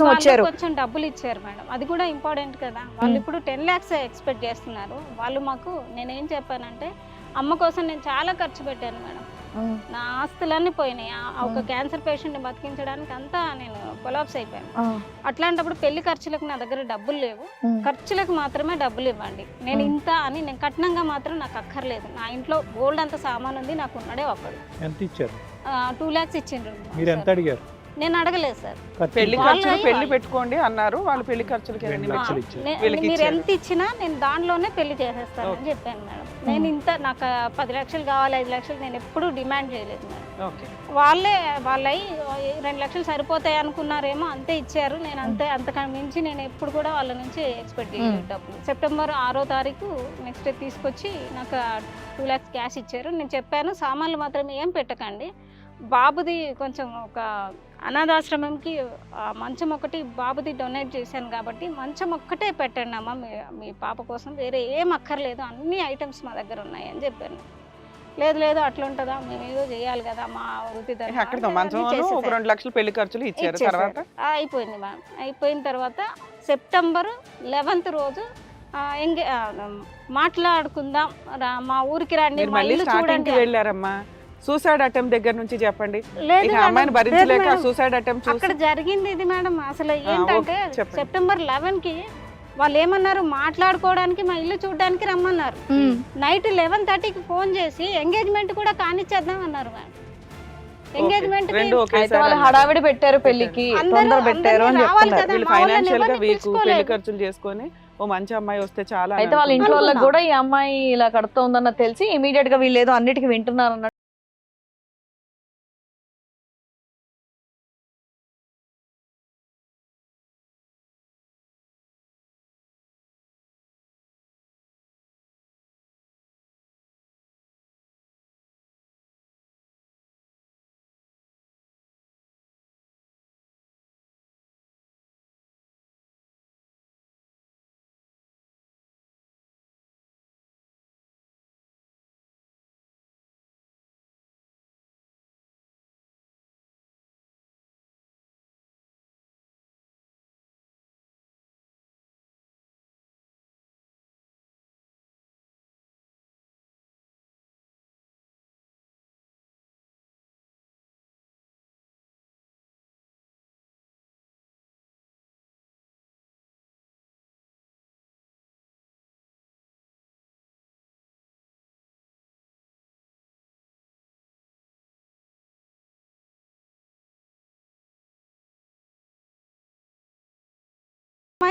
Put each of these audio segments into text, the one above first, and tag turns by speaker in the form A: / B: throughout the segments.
A: కోసం వచ్చారు.
B: కొంచెం డబ్బులు ఇచ్చారు మేడం. అది కూడా ఇంపార్టెంట్ కదా. వాళ్ళు. ఇప్పుడు టెన్ ల్యాక్స్ ఎక్స్పెక్ట్ చేస్తున్నారు. వాళ్ళు మాకు నేనేం చెప్పానంటే అమ్మ కోసం నేను చాలా ఖర్చు పెట్టాను మేడం. నా ఆస్తులన్నీ పోయినాయి. ఒక. క్యాన్సర్ పేషెంట్ని బతికించడానికి అంతా నేను కొలాప్స్ అయిపోయాను. అట్లాంటప్పుడు పెళ్ళి ఖర్చులకు నా దగ్గర డబ్బులు లేవు. ఖర్చులకు మాత్రమే డబ్బులు ఇవ్వండి. నేను. ఇంత అని నేను కట్నంగా మాత్రం నాకు అక్కర్లేదు. నా ఇంట్లో గోల్డ్ అంత సామాన్ ఉంది నాకు ఉన్నాడే ఒక్కడు.
C: ఎంత ఇచ్చారు?
B: టూ ల్యాక్స్ ఇచ్చిండ్రు.
C: మీరు ఎంత. అడిగారు?
B: నేను అడగలేదు సార్.
D: పెళ్ళి
B: వాళ్ళు
D: ఖర్చులు పెళ్ళి
B: వాళ్ళు.
D: పెట్టుకోండి అన్నారు. వాళ్ళు పెళ్ళి ఖర్చులకి
C: రెండు
D: ఏదైనా
C: లక్షలు
B: ఆ,
C: ఇచ్చారు.
B: నే-
D: వీళ్ళకి
B: మీరు. ఎంత ఇచ్చినా నేను దాంట్లోనే పెళ్ళి చేసేస్తానని చెప్పాను మేడం. నేను. ఇంత నాకు ఆ పది లక్షలు కావాలి ఐదు లక్షలు నేను ఎప్పుడూ డిమాండ్ చేయలేదు మేడం.
D: ఓకే.
B: వాళ్ళే వాళ్ళయి రెండు లక్షలు సరిపోతాయి అనుకున్నారేమో అంతే ఇచ్చారు. నేను అంతే అంతకన్నా మించి నేను ఎప్పుడు కూడా వాళ్ళ నుంచి ఎక్స్పెక్ట్ చేయలేదు డబ్బులు. సెప్టెంబర్ ఆరో తారీఖు నెక్స్ట్ డే తీసుకొచ్చి నాకు టూ ల్యాక్స్ క్యాష్ ఇచ్చారు. నేను చెప్పాను సామాన్లు మాత్రం ఏం పెట్టకండి. బాబుది కొంచెం ఒక అనాథాశ్రమంకి మంచం ఒకటి బాబుది డొనేట్ చేశాను కాబట్టి మంచం ఒక్కటే పెట్టండి అమ్మ. మీ మీ పాప కోసం వేరే ఏం అక్కర్లేదు. అన్ని ఐటమ్స్ మా దగ్గర ఉన్నాయి అని చెప్పాను. లేదు లేదు అట్లా ఉంటుందా మేము ఏదో చేయాలి కదా మా వృత్తి.
D: రెండు లక్షలు పెళ్ళి ఖర్చులు ఇచ్చారు. తర్వాత?
B: అయిపోయింది మ్యామ్. అయిపోయిన తర్వాత సెప్టెంబర్ లెవెన్త్ రోజు ఎంగే మాట్లాడుకుందాం మా ఊరికి రండి
D: వెళ్ళారమ్మా. సూసైడ్ అటెంప్ట్ దగ్గర నుంచి చెప్పండి
B: లేదు
D: ఇక అమ్మాయిని భరించలేక. సూసైడ్ అటెంప్ట్
B: అక్కడ జరిగింది ఇది మేడం అసలు ఏంటంటే. సెప్టెంబర్ లెవెన్కి వాళ్ళు ఏమన్నారు మాట్లాడుకోవడానికి మా ఇల్లు చూడడానికి రమ్మన్నారు నైట్ లెవెన్ థర్టీకి ఫోన్ చేసి ఎంగేజ్మెంట్ కూడా కానిచ్చేద్దాం అన్నారు మేడం ఎంగేజ్మెంట్
A: వాళ్ళు. హడావిడి పెట్టారు
B: పెళ్ళికి
A: తొందర పెట్టారు అని చెప్తున్నారు
B: ఫైనాన్షియల్గా
D: వీక్
B: పెళ్ళి.
D: ఖర్చులు చేసుకొని ఓ మంచి అమ్మాయి వస్తే చాలా
A: అయితే వాళ్ళ ఇంట్లో. వాళ్ళకి. కూడా ఈ అమ్మాయి ఇలా కడుతోందన్న తెలిసి ఇమీడియట్గా వీళ్ళు ఏదో అన్నిటికీ వింటున్నారు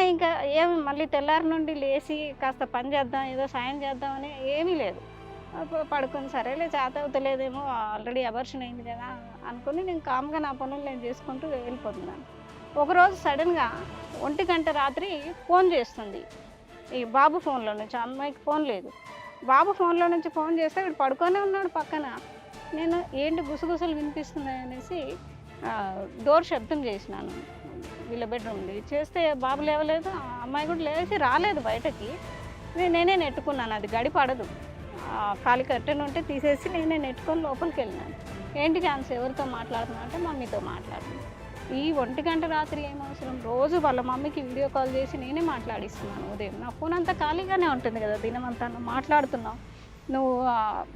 B: ఇంకా ఏమి మళ్ళీ తెల్లారి నుండి లేచి కాస్త పని చేద్దాం ఏదో సాయం చేద్దామని ఏమీ లేదు. పడుకుని సరేలే చేత అవుతలేదేమో ఆల్రెడీ అబర్షన్ అయింది కదా అనుకుని నేను కామ్గా నా పనులు నేను చేసుకుంటూ వెళ్ళిపోతున్నాను. ఒకరోజు సడన్గా ఒంటి గంట రాత్రి ఫోన్ చేస్తుంది. ఈ బాబు ఫోన్లో నుంచి అమ్మాయికి ఫోన్ లేదు. బాబు ఫోన్లో నుంచి ఫోన్ చేస్తే ఇక్కడ పడుకొనే ఉన్నాడు పక్కన. నేను ఏంటి గుసగుసలు వినిపిస్తున్నాయి అనేసి డోర్ శబ్దం చేసినాను. వీళ్ళ బెడ్రూమ్ది చేస్తే బాబు లేవలేదు ఆ అమ్మాయి కూడా లేచి రాలేదు బయటకి. నేనే నెట్టుకున్నాను అది గడి పడదు. కాలి ఖాళీ ఉంటే తీసేసి నేనే నెట్టుకొని లోపలికి వెళ్ళినాను. ఏంటి ఛాన్స్? ఎవరితో మాట్లాడుతున్నా అంటే మమ్మీతో మాట్లాడుతున్నాను ఈ ఒంటి గంట రాత్రి ఏం అవసరం? రోజు వాళ్ళ మమ్మీకి వీడియో కాల్ చేసి నేనే మాట్లాడిస్తున్నాను ఉదయం. నా ఫోన్ అంతా ఖాళీగానే ఉంటుంది కదా దినమంతా మాట్లాడుతున్నాం మాట్లాడుతున్నావు. నువ్వు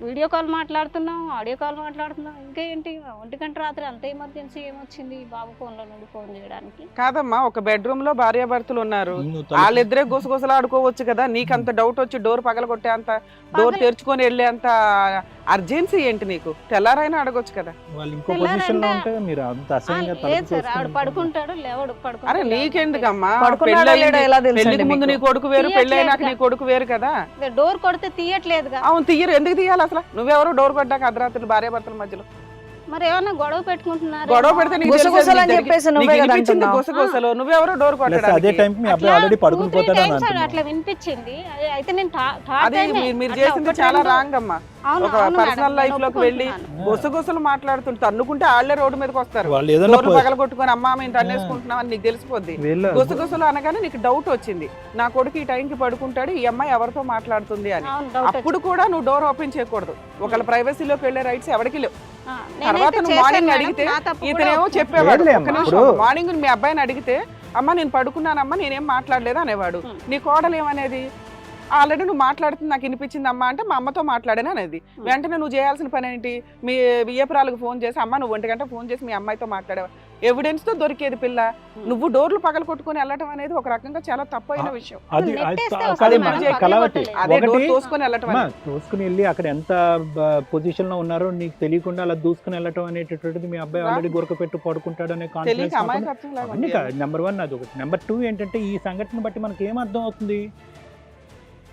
B: వీడియో కాల్ మాట్లాడుతున్నావు ఆడియో కాల్ మాట్లాడుతున్నావు ఇంకా ఏంటి? ఒంటి గంట రాత్రి అంత ఎమర్జెన్సీ ఏమొచ్చింది బాబు ఫోన్లో నుండి ఫోన్ చేయడానికి?
D: కాదమ్మా ఒక బెడ్రూమ్లో భార్యాభర్తలు ఉన్నారు వాళ్ళిద్దరే గుసగుసలు ఆడుకోవచ్చు కదా నీకు అంత డౌట్ వచ్చి డోర్ పగలగొట్టే అంత డోర్ తెరుచుకొని వెళ్ళే అంత అర్జెన్సీ ఏంటి నీకు? తెల్లారైనా అడగొచ్చు కదా.
C: వాళ్ళు ఇంకో
B: తెల్లారంటే-
C: పొజిషన్లో ఉంటే మీరు అంత
B: ఆ,
C: అసహ్యంగా
B: లేదు
C: తలుపు
B: సార్ ఆవిడ
C: చేసుకుని
B: పడుకుంటాడు లేవడు
D: అరే
B: పడుకుంటాడు
D: నీకెందుకమ్మా?
A: పడుకున్నాడా
D: పెళ్ళయింది.
A: లేడా ఎలా
D: పెళ్ళికి
A: తెలుసు
D: ముందు నీ కొడుకు వేరు పెళ్ళి అయినాక నీ కొడుకు వేరు కదా?
B: డోర్ కొడితే తీయట్లేదుగా.
D: అవును తీయరు. ఎందుకు తీయాలి అసలు? నువ్వెవరో డోర్ కొట్టాక అర్ధరాత్రులు భార్యాభర్తల మధ్యలో.
B: మరి ఏమన్నా గొడవ పెట్టుకుంటున్నారు
D: గొడవ పెడితే నీకు తెలుసు
A: గుసగుసలు అని
D: నీకు
A: చెప్పేసి నువ్వే కదా
D: వినిపించింది
A: అంటున్నావు.
D: గుసగుసలు. నువ్వెవరో డోర్
C: ప్లస్ అదే
D: కొట్టడానికి.
C: మీ అబ్బాయి ఆల్రెడీ పడుకుని
B: అట్లా వినిపించింది. అది- అయితే నేను
D: అది. మీరు- మీరు
B: అట్లా
D: చేసింది
B: ఒకటి
D: చాలా
B: రెండు-
D: రాంగ్ అమ్మా.
B: అవును,
D: ఒక
B: అవును
D: పర్సనల్
B: మేడం,
D: లైఫ్
B: నేను
D: లోకి వెళ్ళి
B: ఒప్పుకుంటున్నాను.
D: గుసగుసలు మాట్లాడుతుంటే తన్నుకుంటే ఆళ్ళే రోడ్డు మీదకి వస్తారు.
C: వాళ్ళు ఏదైనా
D: డోర్లు
C: పో-
D: పగల కొట్టుకొని అమ్మా మేము తన్నేసుకుంటున్నాం అని నీకు తెలిసిపోద్ది.
C: వీళ్ళ
D: గుసగుసలు అనగానే నీకు డౌట్ వచ్చింది. నా కొడుకు ఈ టైంకి పడుకుంటాడు ఈ అమ్మాయి ఎవరితో మాట్లాడుతుంది అని.
B: అవును, doubt
D: అప్పుడు కూడా నువ్వు డోర్ ఓపెన్ చేయకూడదు. ఒకళ్ళ ప్రైవసీలోకి వెళ్ళే రైట్స్ ఎవరికి లేవు. తర్వాత నువ్వు మార్నింగ్ అడిగితే ఇతనేమో. చెప్పేవాడు. మార్నింగ్ మీ అబ్బాయిని అడిగితే అమ్మ నేను పడుకున్నానమ్మా నేనేం మాట్లాడలేదు అనేవాడు. నీ కోడలు ఏమనేది? ఆల్రెడీ నువ్వు మాట్లాడుతుంది నాకు వినిపించింది అమ్మా అంటే మా అమ్మతో మాట్లాడాను అనేది. వెంటనే నువ్వు చేయాల్సిన పని ఏంటి? మీ వియ్యపురాలకు ఫోన్ చేసి అమ్మ నువ్వు ఒంటి గంట ఫోన్ చేసి మీ అమ్మాయితో మాట్లాడావు? ఎవిడెన్స్తో దొరికేది పిల్ల. నువ్వు డోర్లు పగల కొట్టుకొని వెళ్ళటం అనేది ఒక రకంగా చాలా తప్పైన
C: ఆ,
D: విషయం.
C: అది అది
D: డోర్ తోసుకొని వెళ్ళటం.
C: తోసుకుని వెళ్ళి అక్కడ ఎంత పొజిషన్లో ఉన్నారో నీకు తెలియకుండా అలా దూసుకుని వెళ్ళటం అనేటటువంటిది మీ అబ్బాయి. ఆల్రెడీ గురక పెట్టు పడుకుంటాడు అనే. నెంబర్ వన్ అది ఒకటి. నెంబర్ టూ ఏంటంటే ఈ సంఘటన బట్టి మనకి ఏం అర్థం అవుతుంది?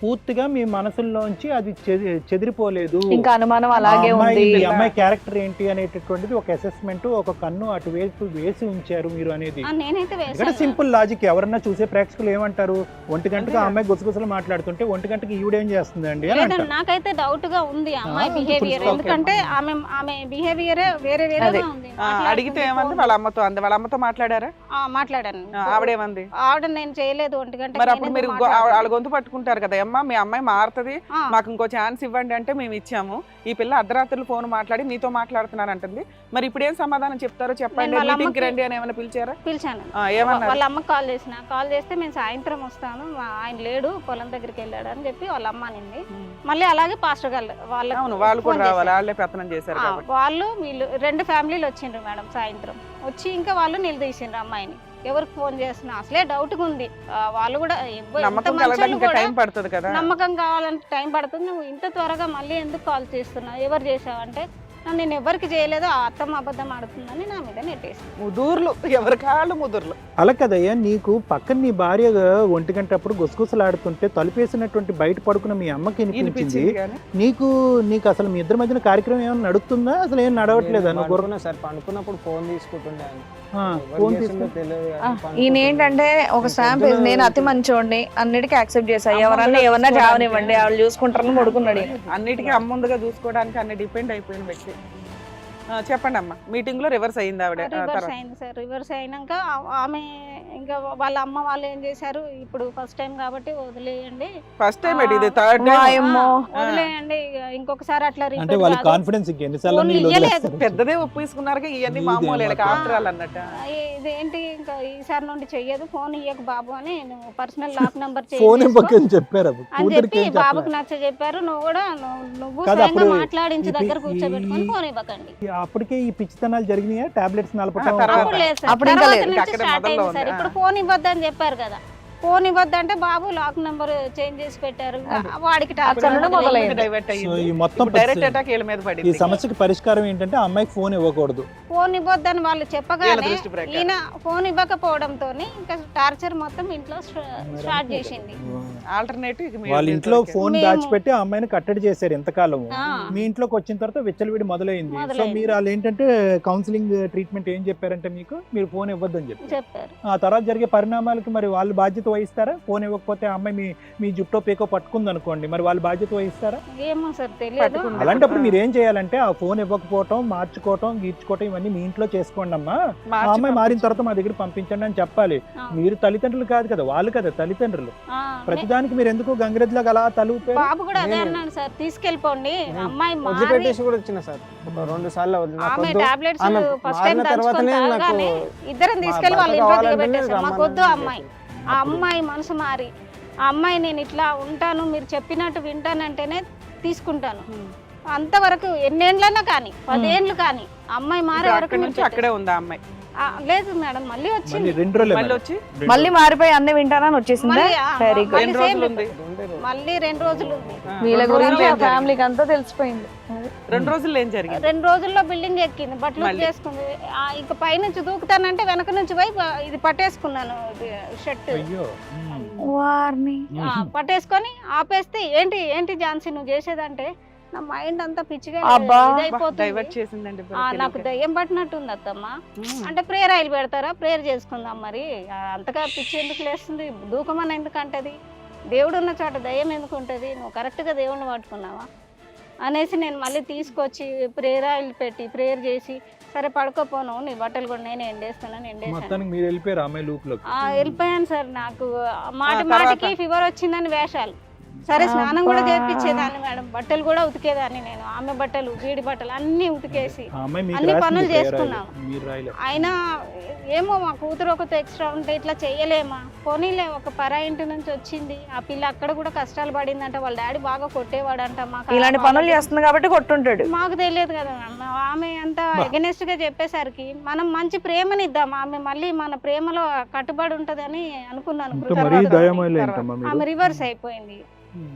C: పూర్తిగా మీ మనసుల్లోంచి అది చెది- చెదిరిపోలేదు.
A: ఇంకా అనుమానం అలాగే ఉంది.
C: ఈ అమ్మాయి క్యారెక్టర్ ఏంటి అనేటటువంటిది ఒక అసెస్మెంట్ ఒక కన్ను అటు వేసి వేసి ఉంచారు మీరు అనేది.
B: ఆ, నేనైతే
C: ఇక్కడ సింపుల్ లాజిక్ ఎవరన్నా చూసే ప్రేక్షకులు ఏమంటారు? ఒంటి గంటకు ఆ. అమ్మాయి గుసగుసలు మాట్లాడుతుంటే ఒంటి గంటకి ఈవిడేం చేస్తుందండి అంటారు.
B: నాకైతే డౌట్గా ఉంది అమ్మాయి బిహేవియర్ ఎందుకంటే ఆమె ఆమె బిహేవియర్ వేరే. ఉంది. మాట్లాడుతుంది
D: అడిగితే ఏమంది. వాళ్ళ అమ్మతో అంది. వాళ్ళ అమ్మతో మాట్లాడారా?
B: ఆ, మాట్లాడాను.
D: ఆవిడేమంది?
B: ఆవిడ నేను చేయలేదు ఒంటి గంట
D: మరి అప్పుడు మీరు వాళ్ళ గొంతు పట్టుకుంటారు కదా. అమ్మ మీ అమ్మాయి మారుతుంది. మాకు ఇంకో ఛాన్స్ ఇవ్వండి అంటే మేము ఇచ్చాము. ఈ పిల్ల అర్ధరాత్రులు ఫోన్ మాట్లాడి నీతో మాట్లాడుతున్నాను అంటుంది మరి ఇప్పుడు ఏం సమాధానం చెప్తారో చెప్పండి. మీటింగ్ రండి అని ఏమైనా పిలిచారా?
B: పిలిచాను.
D: ఆ, ఏమన్నారు?
B: వాళ్ళ అమ్మకి కాల్ చేసిన. కాల్ చేస్తే నేను సాయంత్రం వస్తాను. ఆయన లేడు పొలం దగ్గరికి వెళ్ళాడు అని చెప్పి వాళ్ళ అమ్మ అనింది. మళ్ళీ అలాగే పాస్టర్ గారు వాళ్ళ
D: వాళ్ళు కూడా రావాలి. వాళ్ళే పెత్తనం చేశారు
B: వాళ్ళు వీళ్ళు రెండు ఫ్యామిలీలు వచ్చిండ్రు మేడం సాయంత్రం. వచ్చి ఇంకా వాళ్ళు నిలదీసిండ్రు అమ్మాయిని. ఎవరికి ఫోన్ చేస్తున్నా? అసలే డౌట్గా ఉంది వాళ్ళు కూడా
D: నమ్మకం కలగడానికి టైం పడుతుంది కదా.
B: నమ్మకం కావాలంటే టైం పడుతుంది. నువ్వు ఇంత త్వరగా మళ్ళీ ఎందుకు కాల్ చేస్తున్నావు? ఎవరు చేసావంటే "నా- నేను ఎవరికి చేయలేదు ఆ అత్తమ్మ అబద్ధం ఆడుతుందని నా మీద నెట్టేసి
D: ముదుర్లు ఎవరి కాళ్ళు ముదుర్లు.
C: అలా కదయ్యా నీకు పక్కన నీ భార్య ఒంటి గంట అప్పుడు గుసగుసలాడుతుంటే తలుపేసినటువంటి బయట పడుకున్న మీ అమ్మకి వినిపించింది. నీకు నీకు అసలు మీ ఇద్దరి మధ్యన కార్యక్రమం ఏమైనా నడుస్తుందా అసలు ఏం నడవట్లేదా?
E: సార్ పండుకున్నప్పుడు ఫోన్ తీసుకుంటుండే
A: ఈయన ఏంటంటే ఒక స్టాంప్ నేను అతి మంచోడిని అన్నిటికీ యాక్సెప్ట్ చేశా
D: అమ్మ
A: ఎవరన్నా ఏమన్నా. జావనివ్వండి వాళ్ళు చూసుకుంటారని పడుకున్నాడు ఈయన.
D: అన్నిటికీ అమ్ముందుగా చూసుకోవడానికి అన్ని డిపెండ్ అయిపోయిన వ్యక్తి. ఆ, చెప్పండి అమ్మా మీటింగ్లో రివర్స్ అయింది ఆవిడ
B: రివర్స్
D: తర్వాత.
B: అయింది సార్. రివర్స్ అయినాక ఆమె ఇంకా వాళ్ళ అమ్మ వాళ్ళు ఏం చేశారు? ఇప్పుడు ఫస్ట్ టైం కాబట్టి వదిలేయండి.
D: ఫస్ట్ టైం ఇది థర్డ్ టైం
B: వదిలేయండి. ఇక ఇంకొకసారి అట్లా
C: అంటే వాళ్ళ. కాన్ఫిడెన్స్.
D: పెద్దదే ఒప్పేసుకున్నారు ఇవన్నీ
C: ఇది
D: మామూలు. ఆఫ్టర్ అన్నట్టు.
B: ఇదేంటి? ఇంకా ఈసారి నుండి చెయ్యదు. ఫోన్ ఇయ్యకు బాబు అని నువ్వు పర్సనల్ లాక్ నంబర్
C: ఫోన్ చెప్పారు?
B: అని
C: కూతురికి
B: చెప్పి బాబుకు. నచ్చ చెప్పారు. నువ్వు కూడా నువ్వు- స్వయంగా మాట్లాడించి దగ్గర కూర్చోబెట్టుకొని ఫోన్ ఇవ్వకండి.
C: అప్పటికే ఈ పిచ్చితనాలు జరిగినాయా? టాబ్లెట్స్
D: తర్వాత.
B: అప్పుడు లేదు సార్.
A: ఇంకా లేదు.
B: ఇప్పుడు ఫోన్ ఇవ్వద్దని చెప్పారు కదా. ఫోన్ ఇవ్వద్దంటే బాబు లాక్ నంబర్ చేంజ్ చేసి పెట్టారు. వాడికి టార్చర్
C: ఈ మొత్తం
D: డైరెక్ట్
C: పరిస్థితి-
D: అటాక్ వీళ్ళ మీద
C: ఈ
D: పడింది
C: సమస్యకి పరిష్కారం ఏంటంటే అమ్మాయికి ఫోన్ ఇవ్వకూడదు.
B: ఫోన్ ఇవ్వద్దని వాళ్ళు
D: వీళ్ళ
B: చెప్పగానే. ఈయన ఫోన్ ఇవ్వకపోవడంతో ఇంకా టార్చర్ మొత్తం ఇంట్లో స్టార్ట్ చేసింది.
D: ఆల్టర్నేటివ్
C: వాళ్ళ ఇంట్లో ఫోన్ దాచిపెట్టి ఆ అమ్మాయిని కట్టడి చేశారు ఎంతకాలం. మీ ఇంట్లోకి వచ్చిన తర్వాత విచ్చలవిడి మొదలైంది. సో. మీరు వాళ్ళు ఏంటంటే కౌన్సిలింగ్ ట్రీట్మెంట్ ఏం చెప్పారంటే మీకు మీరు ఫోన్ ఇవ్వద్దని చెప్పి
B: చెప్పారు.
C: ఆ తర్వాత జరిగే పరిణామాలకి మరి వాళ్ళు బాధ్యత వహిస్తారా? ఫోన్ ఇవ్వకపోతే ఆ అమ్మాయి మీ మీ జుట్టో పీకో పట్టుకుంది అనుకోండి మరి వాళ్ళు బాధ్యత వహిస్తారా?
B: ఏమో సార్ తెలియదు.
D: పట్టుకుంది.
C: అలాంటప్పుడు మీరు ఏం చేయాలంటే ఆ ఫోన్ ఇవ్వకపోవటం మార్చుకోవటం గీర్చుకోవటం ఇవన్నీ మీ ఇంట్లో చేసుకోండి అమ్మా. ఆ అమ్మాయి మారిన తర్వాత మా దగ్గర పంపించండి అని చెప్పాలి. మీరు తల్లిదండ్రులు కాదు కదా వాళ్ళు కదా తల్లిదండ్రులు.
B: ఆ,
C: ప్రతిదానికి మీరు ఎందుకు గంగిరెద్దులాగా అలా తలుపు
B: బాబు కూడా అదే
E: నేను-
B: అన్నాడు సార్ తీసుకెళ్ళిపోండి. అమ్మాయి మారి
E: వదిలిపెట్టేసి కూడా వచ్చిన సార్. ఒక రెండు సార్లు వదిలి- నాకు
B: ఆమె
E: వద్దు.
B: టాబ్లెట్స్
E: ఆమె
B: ఫస్ట్ టైం
E: మారిన
B: దంచుకొని
E: తర్వాతనే నాకు
B: తాగగానే ఇద్దరం
E: మా
B: తీసుకెళ్ళి వాళ్ళ ఇంట్లో
E: కావాలంటేనే
B: దిగబెట్టేసారు మాకు వద్దు ఆ అమ్మాయి. ఆ అమ్మాయి మనసు మారి. ఆ అమ్మాయి నేను ఇట్లా ఉంటాను మీరు చెప్పినట్టు వింటానంటేనే తీసుకుంటాను. అంతవరకు ఎన్నేళ్ళన్నా కానీ పదేళ్ళు కానీ ఆ అమ్మాయి మారే వరకు
D: అక్కడి
B: నేను
D: నుంచి అక్కడే ఉంది ఆ అమ్మాయి?
B: లేదు మేడం మళ్ళీ
C: మళ్ళీ
B: వచ్చింది
C: రెండు రోజులే
D: మళ్ళీ
C: మేడం.
D: వచ్చి?
A: మళ్ళీ మారిపోయి అన్ని వింటానని వచ్చేసిందా?
B: మళ్ళీ ఆ,
A: Very good.
B: మళ్ళీ
D: రెండు
B: same
D: రోజులు ఉంది
E: ఉంటే రోజు.
B: మళ్ళీ రెండు రోజులు ఉంది
D: ఆ,
A: వీళ్ళ గురించి ఆ? ఫ్యామిలీకి అంతా తెలిసిపోయింది.
D: రెండు రోజులు ఏం జరిగింది?
B: రెండు రోజుల్లో బిల్డింగ్ ఎక్కింది బట్టలు
D: మళ్ళీ.
B: చేసుకుంది ఆ, ఇక పైనుంచి దూకుతానంటే వెనక నుంచి పోయి ప- ఇది పట్టేసుకున్నాను షర్ట్.
C: అయ్యో.
B: పట్టేసుకొని ఆపేస్తే ఏంటి ఏంటి ఝాన్సీ నువ్వు చేసేదంటే? నా మైండ్ అంతా పిచ్చిగా. ఇదైపోతుంది. నాకు దయ్యం పట్టినట్టుంది అత్తమ్మ. అంటే ప్రేయర్ ఆయిల్ పెడతారా? ప్రేయర్ చేసుకుందాం మరి. అంతగా పిచ్చి ఎందుకు లేస్తుంది? దూకమని ఎందుకు అంటది దేవుడు ఉన్న చోట దయ్యం ఎందుకు ఉంటుంది? నువ్వు కరెక్ట్గా దేవుడిని పట్టుకున్నావా? అనేసి నేను మళ్ళీ తీసుకొచ్చి ప్రేయర్ ఆయిల్ పెట్టి ప్రేయర్ చేసి సరే పడుకోపోను నీ బట్టలు కూడా నేను
C: లోకి?
B: ఆ, వెళ్ళిపోయాను సార్ నాకు. మాట? మాటకి ఫీవర్ వచ్చిందని వేషాలు. సరే స్నానం కూడా
A: అబ్బా.
B: చేపించేదాన్ని మేడం. బట్టలు కూడా ఉతికేదాన్ని నేను. ఆమె బట్టలు వీడి బట్టలు అన్నీ ఉతికేసి. అన్ని పనులు
C: prayer
B: చేసుకున్నాం.
C: రాయలేదు. మీరు రాయలేదు.
B: అయినా ఏమో మా కూతురు ఒకటి ఎక్స్ట్రా ఉంటే ఇట్లా చేయలేమా పోనీలే ఒక పరా ఇంటి నుంచి వచ్చింది. ఆ పిల్ల అక్కడ కూడా కష్టాలు పడిందంట. వాళ్ళ డాడీ బాగా కొట్టేవాడంట. మాకు
A: ఇలాంటి పనులు చేస్తుంది కాబట్టి కొట్టుంటాడు.
B: మాకు తెలియదు కదా మ్యామ్ ఆమె అంత
C: బా.
B: ఎగనెస్ట్గా చెప్పేసరికి మనం మంచి ప్రేమని ఇద్దాం ఆమె మళ్ళీ మన ప్రేమలో కట్టుబడి ఉంటదని అనుకున్నాను. ఆమె రివర్స్ అయిపోయింది.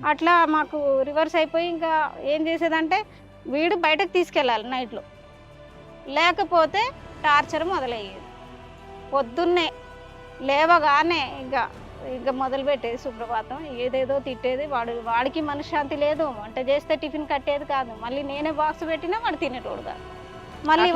B: అట్లా మాకు రివర్స్ అయిపోయి ఇంకా ఏం చేసేదంటే వీడు బయటకు తీసుకెళ్ళాలి నైట్లో. లేకపోతే టార్చర్ మొదలయ్యేది. పొద్దున్నే లేవగానే ఇంకా ఇంకా మొదలు పెట్టేది సుప్రభాతం. ఏదేదో తిట్టేది. వాడు వాడికి మనశ్శాంతి లేదు. వంట చేస్తే టిఫిన్ కట్టేది కాదు. మళ్ళీ నేనే బాక్స్ పెట్టినా వాడు తినేటోడు కాదు. మళ్ళీ